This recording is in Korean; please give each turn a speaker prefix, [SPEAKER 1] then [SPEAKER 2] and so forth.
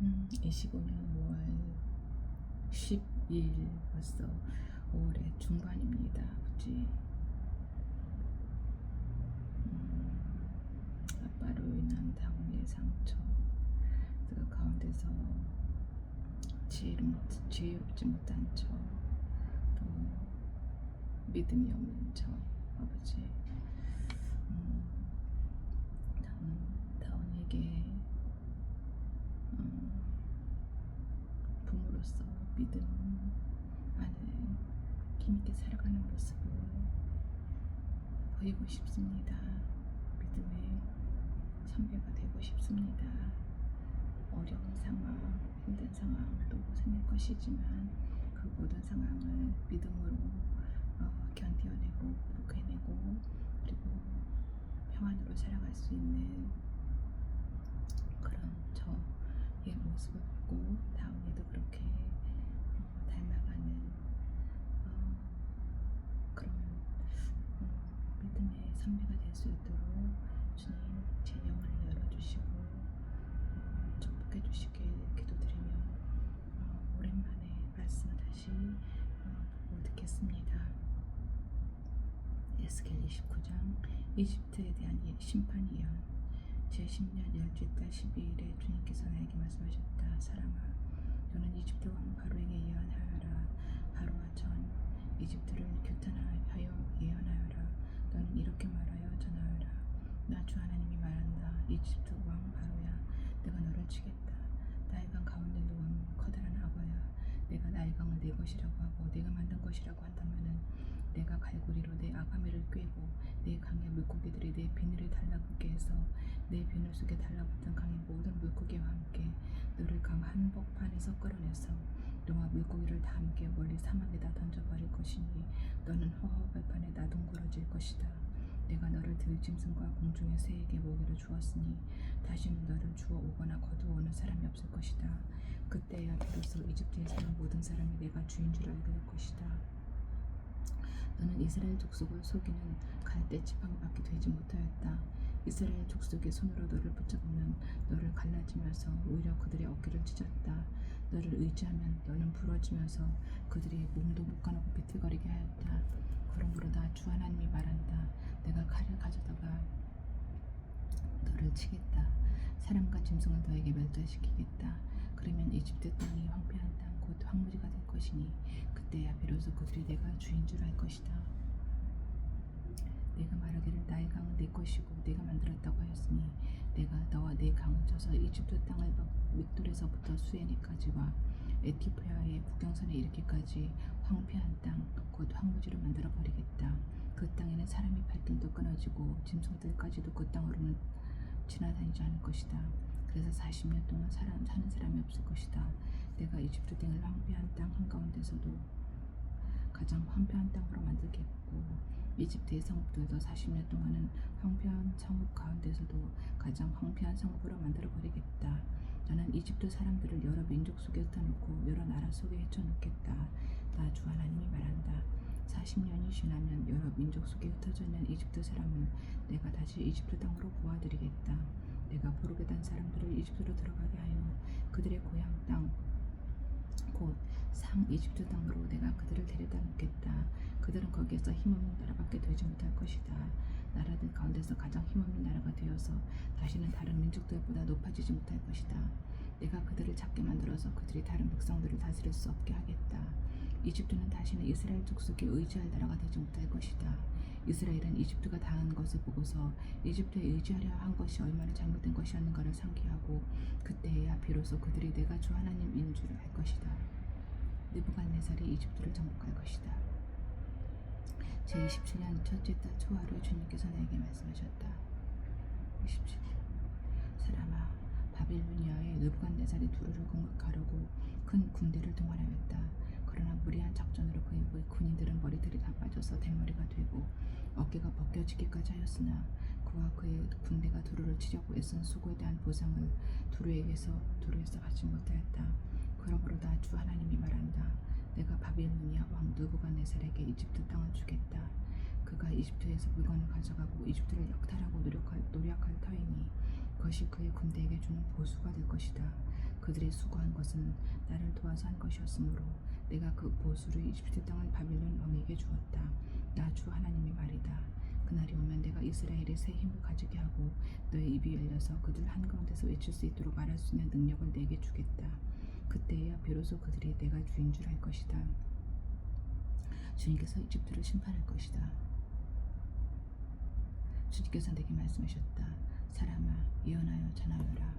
[SPEAKER 1] 음, 25년 5월 10일 벌써 5월의 중반입니다. 아버지. 음, 아빠로 인한 다운의 상처 그 가운데서 지혜를 못, 지혜롭지 못한 저 또 믿음이 없는 저 아버지 음, 다운, 다운에게 음, 부모로서 믿음 안에 힘있게 살아가는 모습을 보이고 싶습니다. 믿음의 선배가 되고 싶습니다. 어려운 상황, 힘든 상황도 생길 것이지만 그 모든 상황을 믿음으로 어, 견뎌내고 극복해내고 그리고 평안으로 살아갈 수 있는 그런 저의 모습을 보고 다음에도 그렇게 어, 닮아가는 어, 그런 어, 믿음의 선배가 될 수 있도록 주님 제 영혼을 열어주시고 어, 축복해 주시길 기도드리며 어, 오랜만에 말씀을 다시 어, 보고 듣겠습니다. 에스겔 29장 이집트에 대한 예- 심판 예언 제10년 12달 12일에 주님께서 나에게 말씀하셨다. 사람아 너는 이집트 왕 바로에게 예언하여라. 바로와 전 이집트를 규탄하여 예언하여라. 이렇게 말하여 전하여라. 나 주 하나님이 말한다. 이집트 왕 바로야. 내가 너를 치겠다. 나일강 가운데 누운 커다란 악어야. 내가 나일강을 내 것이라고 하고 내가 만든 것이라고 한다면은 내가 갈고리로 내 아가미를 꿰고 내 강의 물고기들이 내 비늘을 달라붙게 해서 내 비늘 속에 달라붙은 강의 모든 물고기와 함께 너를 강 한복판에서 끌어내서 너와 물고기를 다 함께 멀리 사막에다 던져버릴 것이니 너는 허허 발판에 나동거러질 것이다. 내가 너를 들짐승과 공중의 새에게 먹이를 주었으니 다시는 너를 주워 오거나 거두어 오는 사람이 없을 것이다. 그때야 비로소 이집트에 사는 모든 사람이 내가 주인 줄 알게 될 것이다. 너는 이스라엘 족속을 속이는 갈대 지팡이밖에 되지 못하였다. 이스라엘 족속의 손으로 너를 붙잡으면 너를 갈라지면서 오히려 그들의 어깨를 찢었다. 너를 의지하면 너는 부러지면서 그들의 몸도 못 가누고 비틀거리게 하였다. 그러므로 나 주 하나님이 말한다. 내가 칼을 가져다가 너를 치겠다. 사람과 짐승을 너에게 멸절시키겠다. 그러면 이집트 땅이 황폐한 땅, 곧 황무지가 될 것이니 그때야 비로소 그들이 내가 주인 줄 알 것이다. 내가 말하기를 나의 강은 내 것이고 내가 만들었다고 하였으니 내가 너와 내 강을 쳐서 이집트 땅을 믹돌에서부터 수에니까지와 에티오피아의 국경선에 이르기까지 황폐한 땅, 곧 황무지로 만들어 버리겠다. 그 땅에는 사람이 발길도 끊어지고 짐승들까지도 그 땅으로는 지나다니지 않을 것이다. 그래서 40년 동안 사람, 사는 사람이 없을 것이다. 내가 이집트 등을 황폐한 땅 한가운데서도 가장 황폐한 땅으로 만들겠고 이집트의 성읍들도 40년 동안은 황폐한 성읍 가운데서도 가장 황폐한 성읍으로 만들어 버리겠다. 나는 이집트 사람들을 여러 민족 속에 흩어놓고 여러 나라 속에 헤쳐놓겠다. 나 주 하나님이 말한다. 40년이 지나면 여러 민족 속에 흩어져 있는 이집트 사람을 내가 다시 이집트 땅으로 모아드리겠다. 내가 부르게 단 사람들을 이집트로 들어가게 하여 그들의 고향 땅, 곧 상 이집트 땅으로 내가 그들을 데려다 놓겠다. 그들은 거기에서 힘없는 나라밖에 되지 못할 것이다. 나라들 가운데서 가장 힘없는 나라가 되어서 다시는 다른 민족들보다 높아지지 못할 것이다. 내가 그들을 작게 만들어서 그들이 다른 백성들을 다스릴 수 없게 하겠다. 이집트는 다시는 이스라엘 족속에 의지할 나라가 되지 못할 것이다. 이스라엘은 이집트가 당한 것을 보고서 이집트에 의지하려 한 것이 얼마나 잘못된 것이었는가를 상기하고 그때야 비로소 그들이 내가 주 하나님인 줄알 것이다. 느부갓네살이 이집트를 정복할 것이다. 제27년 첫째 달 초하루 주님께서 나에게 말씀하셨다. 27. 사람아, 바빌로니아의 느부갓네살이 두루를 공격하려고 큰 군대를 동원하였다. 그러나 무리한 작전으로 그의 군인들은 머리들이 다 빠져서 대머리가 되고 어깨가 벗겨지기까지 하였으나 그와 그의 군대가 두루를 치려고 애쓴 수고에 대한 보상을 두루에게서 두루에서 받지 못하였다. 그러므로 나 주 하나님이 말한다. 내가 바빌로니아 왕 느부갓네살에게 이집트 땅을 주겠다. 그가 이집트에서 물건을 가져가고 이집트를 약탈하고 노력할, 노력할 터이니 그것이 그의 군대에게 주는 보수가 될 것이다. 그들이 수고한 것은 나를 도와서 한 것이었으므로 내가 그 보수를 이집트 땅을 바빌론 왕에게 주었다. 나 주 하나님의 말이다. 그날이 오면 내가 이스라엘의 새 힘을 가지게 하고 너의 입이 열려서 그들 한가운데서 외칠 수 있도록 말할 수 있는 능력을 내게 주겠다. 그때야 비로소 그들이 내가 주인 줄 알 것이다. 주님께서 이집트를 심판할 것이다. 주님께서 내게 말씀하셨다. 사람아 예언하여 전하여라.